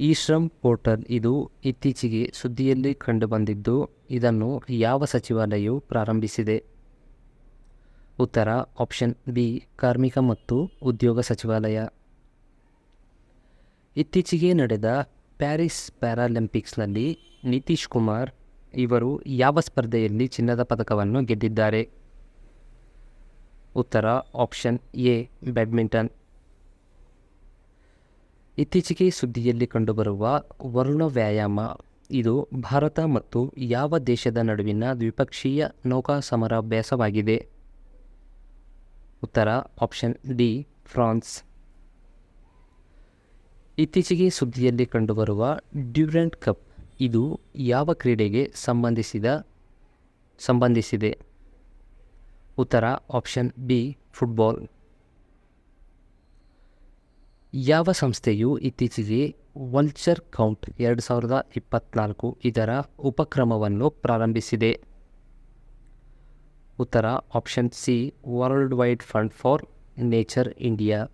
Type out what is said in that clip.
ಈ ಶ್ರಮ್ ಪೋರ್ಟಲ್ ಇದು ಇತ್ತೀಚೆಗೆ ಸುದ್ದಿಯಲ್ಲಿ ಕಂಡುಬಂದಿದ್ದು, ಇದನ್ನು ಯಾವ ಸಚಿವಾಲಯವು ಪ್ರಾರಂಭಿಸಿದೆ? ಉತ್ತರ, ಆಪ್ಷನ್ ಬಿ, ಕಾರ್ಮಿಕ ಮತ್ತು ಉದ್ಯೋಗ ಸಚಿವಾಲಯ. ಇತ್ತೀಚೆಗೆ ನಡೆದ ಪ್ಯಾರಿಸ್ ಪ್ಯಾರಾಲಿಂಪಿಕ್ಸ್ನಲ್ಲಿ ನಿತೀಶ್ ಕುಮಾರ್ ಇವರು ಯಾವ ಸ್ಪರ್ಧೆಯಲ್ಲಿ ಚಿನ್ನದ ಪದಕವನ್ನು ಗೆದ್ದಿದ್ದಾರೆ? ಉತ್ತರ, ಆಪ್ಷನ್ ಎ, ಬ್ಯಾಡ್ಮಿಂಟನ್. ಇತ್ತೀಚೆಗೆ ಸುದ್ದಿಯಲ್ಲಿ ಕಂಡುಬರುವ ವರುಣ ವ್ಯಾಯಾಮ. ಇದು ಭಾರತ ಮತ್ತು ಯಾವ ದೇಶದ ನಡುವಿನ ದ್ವಿಪಕ್ಷೀಯ ನೌಕಾ ಸಮರಾಭ್ಯಾಸವಾಗಿದೆ ಉತ್ತರ, ಆಪ್ಷನ್ ಡಿ, ಫ್ರಾನ್ಸ್. ಇತ್ತೀಚೆಗೆ ಸುದ್ದಿಯಲ್ಲಿ ಕಂಡುಬರುವ ಡ್ಯೂರೆಂಟ್ ಕಪ್ ಇದು ಯಾವ ಕ್ರೀಡೆಗೆ ಸಂಬಂಧಿಸಿದ, ಸಂಬಂಧಿಸಿದೆ? ಉತ್ತರ, ಆಪ್ಷನ್ ಬಿ, ಫುಟ್ಬಾಲ್. ಯಾವ ಸಂಸ್ಥೆಯು ಇತ್ತೀಚೆಗೆ ವಲ್ಚರ್ ಕೌಂಟ್ ಎರಡು ಸಾವಿರದ ಇಪ್ಪತ್ತ್ನಾಲ್ಕು ಇದರ ಉಪಕ್ರಮವನ್ನು ಪ್ರಾರಂಭಿಸಿದೆ. ಉತ್ತರ option C World Wide Fund for Nature India